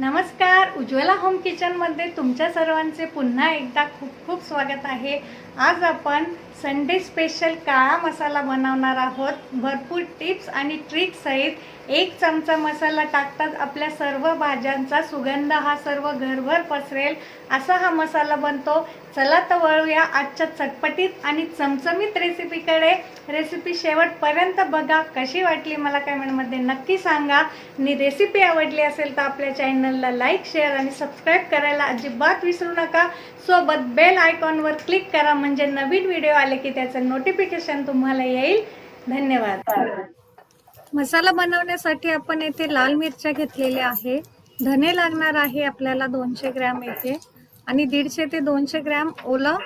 नमस्कार. उज्ज्वला होम किचनमध्ये तुमच्या सर्वांचे पुन्हा एकदा खूप खूप स्वागत आहे. आज आपण संडे स्पेशल काळा मसाला बनवणार आहोत. भरपूर टिप्स आणि ट्रिक्सहित एक चमचा मसाला टाकताच आपल्या सर्व भाज्यांचा सुगंध हा सर्व घरभर पसरेल. असा हा मसाला बनतो. चला तर वळूया आजच्या चटपटीत आणि चमचमीत रेसिपीकडे. रेसिपी शेवटपर्यंत बघा. कशी वाटली मला कमेंटमध्ये नक्की सांगा. आणि रेसिपी आवडली असेल तर आपल्या चॅनलला लाईक शेअर आणि सबस्क्राईब करायला अजिबात विसरू नका. सोबत बेल आयकॉनवर क्लिक करा म्हणजे नवीन व्हिडिओ आले की त्याचं नोटिफिकेशन तुम्हाला येईल. धन्यवाद. मसाला बनवण्यासाठी आपण येथे लाल मिरच्या घेतलेल्या आहे. धने लागणार आहे आपल्याला दोनशे ग्रॅम येथे. आणि दीडशे ते दोनशे ग्रॅम ओलं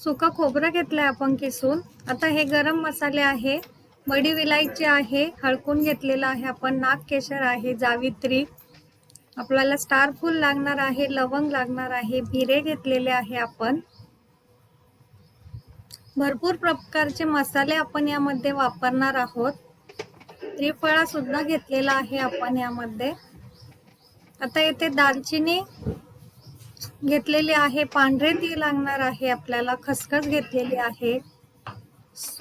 सुका खोबरं घेतलंय आपण किसून. आता हे गरम मसाले आहे. बडी विलायची आहे हळकून घेतलेलं आहे आपण. नाग केशर आहे जावित्री आपल्याला स्टार फूल लागणार आहे लवंग लागणार आहे भिरे घेतलेले आहे आपण. भरपूर प्रकारचे मसाले आपण यामध्ये वापरणार आहोत. त्रिफळा सुद्धा घेतलेला आहे आपण यामध्ये. आता येथे दालचिनी घेतलेली आहे पांढरे तीळ लागणार आहे आपल्याला खसखस घेतलेली आहे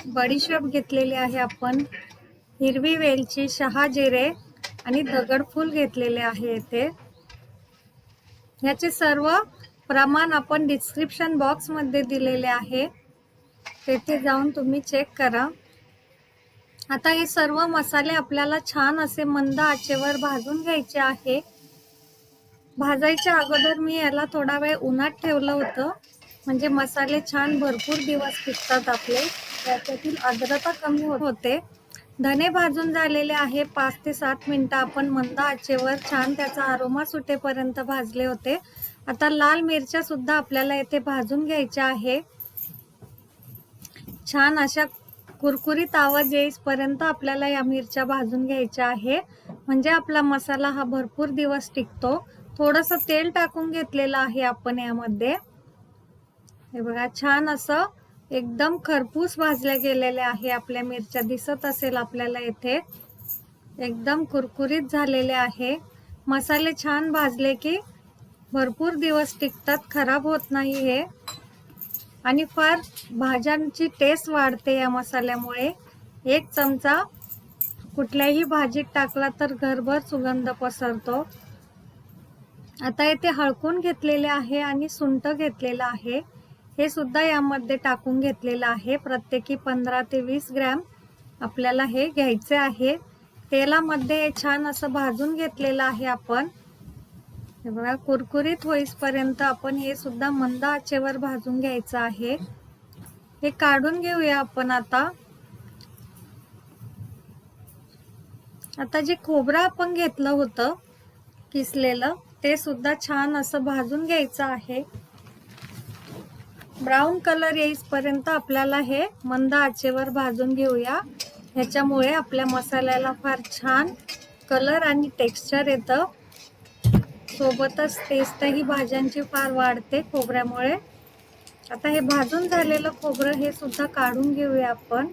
बडीशेप घेतलेली आहे आपण हिरवी वेलची शहा जिरे आणि दगडफूल घेतलेले आहे येथे याचे सर्व प्रमाण आपण डिस्क्रिप्शन बॉक्समध्ये दिलेले आहे. तेथे जाऊन तुम्ही चेक करा. आता हे सर्व मसाले आपल्याला छान असे मंद आचेवर भाजून घ्यायचे आहे. भाजायच्या अगोदर मी याला थोडा वेळ उन्हात ठेवलं होतं. म्हणजे मसाले छान भरपूर दिवस टिकतात आपले. त्याच्यातील आर्द्रता कमी होत होते. धने भाजून झालेले आहे. पाच ते सात मिनटं आपण मंद आचेवर छान त्याचा आरोमा सुटेपर्यंत भाजले होते. आता लाल मिरच्या सुद्धा आपल्याला येथे भाजून घ्यायच्या आहे. छान अशा कुरकुरीत आवाज येईपर्यंत आपल्याला या मिरच्या भाजून घ्यायच्या आहे. म्हणजे आपला मसाला हा भरपूर दिवस टिकतो. थोडस तेल टाकून घेतलेलं आहे आपण यामध्ये. हे बघा छान असं एकदम खरपूस भाजल्या गेलेल्या आहे आपल्या मिरच्या. दिसत असेल आपल्याला येथे. एकदम कुरकुरीत झालेले आहे. मसाले छान भाजले की भरपूर दिवस टिकतात खराब होत नाही हे. आणि फार भाज्यांची टेस्ट वाढते या मसाल्यामुळे. एक चमचा कुठल्याही भाजीत टाकला तर घरभर सुगंध पसरतो. आता येथे हळकून घेतलेले आहे आणि सुंट घेतलेलं आहे. हे सुद्धा यामध्ये टाकून घेतलेलं आहे. प्रत्येकी पंधरा ते वीस ग्रॅम आपल्याला हे घ्यायचे आहे. तेलामध्ये छान असं भाजून घेतलेलं आहे आपण. हे बघा कुरकुरीत होईपर्यंत आपण हे सुद्धा मंद आचेवर भाजून घ्यायचं आहे. हे काढून घेऊया आपण आता. आता जे खोबरं आपण घेतलं होतं किसलेलं ते सुद्धा छान असं भाजून घ्यायचं आहे. ब्राऊन कलर येईपर्यंत आपल्याला हे मंद आचेवर भाजून घेऊया. ह्याच्यामुळे आपल्या मसाल्याला फार छान कलर आणि टेक्स्चर येतं. सोबतच टेस्टही भाज्यांची फार वाढते खोबऱ्यामुळे. आता हे भाजून झालेलं खोबरं हे सुद्धा काढून घेऊया आपण.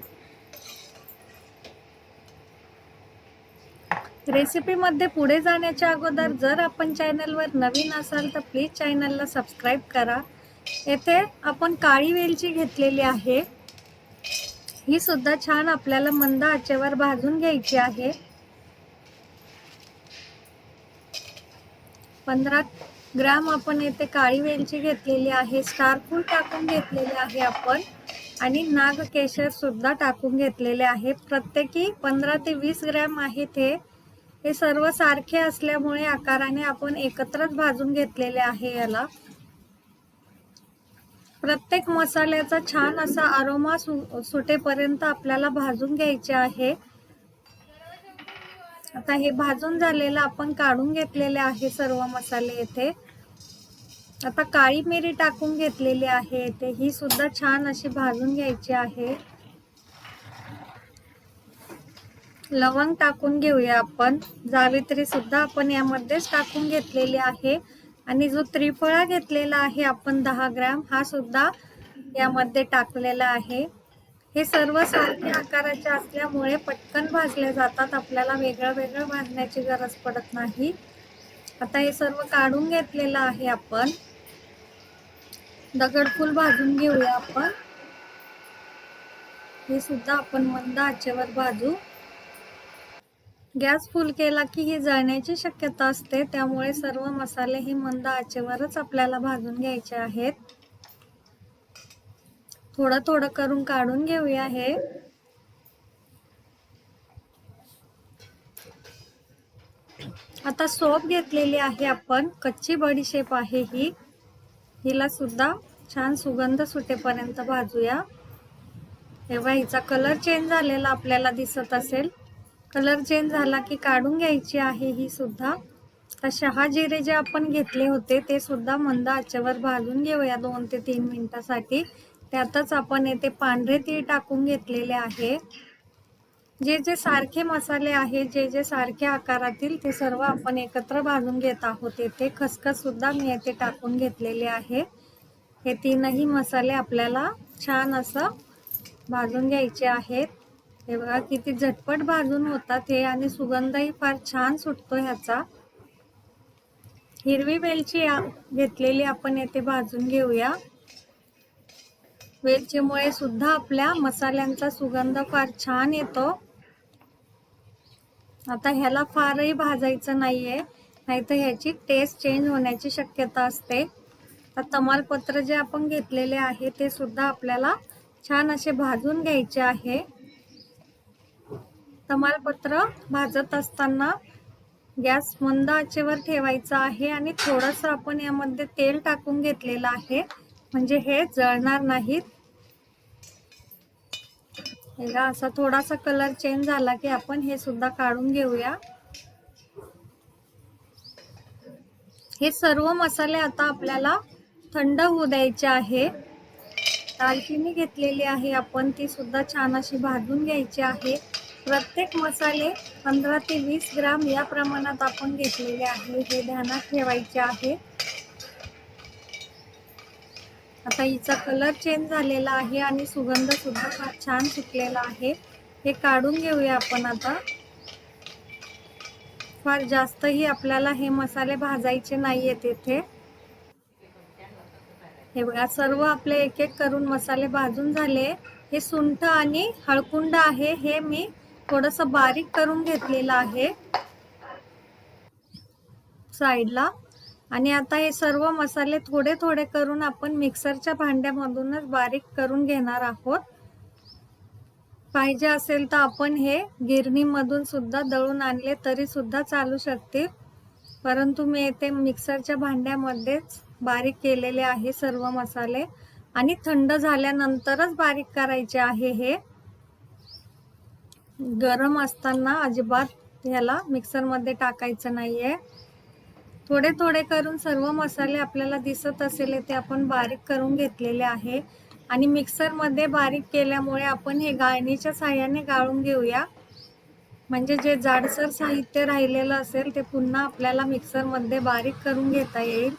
रेसिपीमध्ये पुढे जाण्याच्या अगोदर जर आपण चॅनलवर नवीन असाल तर प्लीज चॅनलला सबस्क्राईब करा. येथे आपण काळी वेलची घेतलेली आहे. ही सुद्धा छान आपल्याला मंद आचेवर भाजून घ्यायची आहे. पंधरा ग्राम आपण येथे काळी वेलची घेतलेली आहे. स्टार फूल टाकून घेतलेले आहे आपण. आणि नाग केशर सुद्धा टाकून घेतलेले आहे. प्रत्येकी पंधरा ते वीस ग्रॅम आहेत हे. हे सर्व सारखे असल्यामुळे आकाराने आपण एकत्रच भाजून घेतलेले आहे याला. प्रत्येक मसाल्याचा छान असा आरोमा सु सुटेपर्यंत आपल्याला भाजून घ्यायचे आहे. आता हे भाजून झालेलं आपण काढून घेतलेले आहे सर्व मसाले येथे. आता काळी मिरी टाकून घेतलेली आहे येथे. ही सुद्धा छान अशी भाजून घ्यायची आहे. लवंग टाकून घेऊया आपण. जावित्री सुद्धा आपण यामध्येच टाकून घेतलेली आहे. आणि जो त्रिफळा घेतलेला आहे आपण दहा ग्रॅम हा सुद्धा यामध्ये टाकलेला आहे. हे सर्व सारखे आकाराचे असल्यामुळे पटकन भाजले जातात. आपल्याला वेगळं वेगळं भाजण्याची गरज पडत नाही. आता हे सर्व काढून घेतलेलं आहे आपण. दगडफूल भाजून घेऊया आपण. हे सुद्धा आपण मंद आचेवर भाजू. गॅस फुल केला की ही जळण्याची शक्यता असते. त्यामुळे सर्व मसाले ही मंद आचेवरच आपल्याला भाजून घ्यायचे आहेत. थोडं थोडं करून काढून घेऊया हे. आता सोप घेतलेली आहे आपण. कच्ची बडीशेप आहे ही. हिला सुद्धा छान सुगंध सुटेपर्यंत भाजूया. तेव्हा हिचा कलर चेंज झालेला आपल्याला दिसत असेल. कलर चेंज झाला की काढून घ्यायची आहे ही सुद्धा. तर शहा जिरे जे आपण घेतले होते ते सुद्धा मंद आचेवर भाजून घेऊया दोन ते तीन मिनिटासाठी. त्यातच आपण येथे पांढरे तीळ टाकून घेतलेले आहे. जे जे सारखे मसाले आहे जे जे सारख्या आकारातील ते सर्व आपण एकत्र भाजून घेत आहोत. येथे खसखस सुद्धा मी येथे टाकून घेतलेले आहे. हे तीनही मसाले आपल्याला छान असं भाजून घ्यायचे आहेत. हे बघा किती झटपट भाजून होतात हे आणि सुगंधही फार छान सुटतो ह्याचा. हिरवी वेलची घेतलेली आपण येथे भाजून घेऊया. वेलचीमुळे सुद्धा आपल्या मसाल्यांचा सुगंध फार छान येतो. आता ह्याला फारही भाजायचं नाहीये नाहीतर ह्याची टेस्ट चेंज होण्याची शक्यता असते. तर तमालपत्र जे आपण घेतलेले आहे ते सुद्धा आपल्याला छान असे भाजून घ्यायचे आहे. तमालपत्र भाजत असताना गॅस मंद आचेवर ठेवायचा आहे आणि थोडंसं आपण यामध्ये तेल टाकून घेतलेलं आहे. म्हणजे हे जळणार नाहीत. बघा असा थोडासा कलर चेंज झाला की आपण हे सुद्धा काढून घेऊया. हे सर्व मसाले आता आपल्याला थंड होऊ द्यायचे आहे. दालचिनी घेतलेली आहे आपण ती सुद्धा छान अशी भाजून घ्यायची आहे. प्रत्येक मसाले पंधरा ते वीस ग्राम या प्रमाणात आपण घेतलेले आहे. हे ध्यानात ठेवायचे आहे. आता हिचा कलर चेंज झालेला आहे आणि सुगंध सुद्धा फार छान सुटलेला आहे. हे काढून घेऊया आपण आता. फार जास्तही आपल्याला हे मसाले भाजायचे नाही आहेत इथे हे बघा सर्व आपले एक एक करून मसाले भाजून झाले. हे सुंठ आणि हळकुंड आहे हे मी थोडस बारीक करून घेतलेलं आहे. साईडला. आणि आता हे सर्व मसाले थोडे थोडे करून आपण मिक्सरच्या भांड्यामधूनच बारीक करून घेणार आहोत. पाहिजे असेल तर आपण हे गिरणीमधून सुद्धा दळून आणले तरी सुद्धा चालू शकतील. परंतु मी येथे मिक्सरच्या भांड्यामध्येच बारीक केलेले आहे सर्व मसाले. आणि थंड झाल्यानंतरच बारीक करायचे आहे हे. गरम असताना अजिबात ह्याला मिक्सरमध्ये टाकायचं नाही आहे थोडे थोडे करून सर्व मसाले आपल्याला दिसत असेल ते आपण बारीक करून घेतलेले आहे. आणि मिक्सरमध्ये बारीक केल्यामुळे आपण हे गाळणीच्या साह्याने गाळून घेऊया. म्हणजे जे जाडसर साहित्य राहिलेलं असेल ते पुन्हा आपल्याला मिक्सरमध्ये बारीक करून घेता येईल.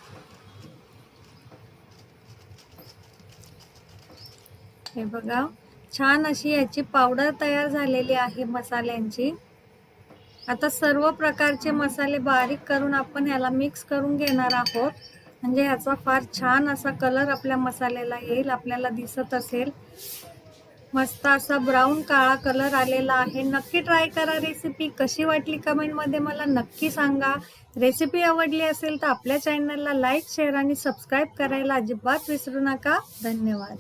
हे बघा. छान अशी याची पावडर तयार झालेली आहे मसाल्यांची. आता सर्व प्रकारचे मसाले बारीक करून आपण ह्याला मिक्स करून घेणार आहोत. म्हणजे ह्याचा फार छान असा कलर आपल्या मसाल्याला येईल आपल्याला दिसत असेल. मस्त असा ब्राऊन काळा कलर आलेला आहे. नक्की ट्राय करा रेसिपी कशी वाटली कमेंटमध्ये मला नक्की सांगा. रेसिपी आवडली असेल तर आपल्या चॅनलला लाईक शेअर आणि सबस्क्राईब करायला अजिबात विसरू नका. धन्यवाद.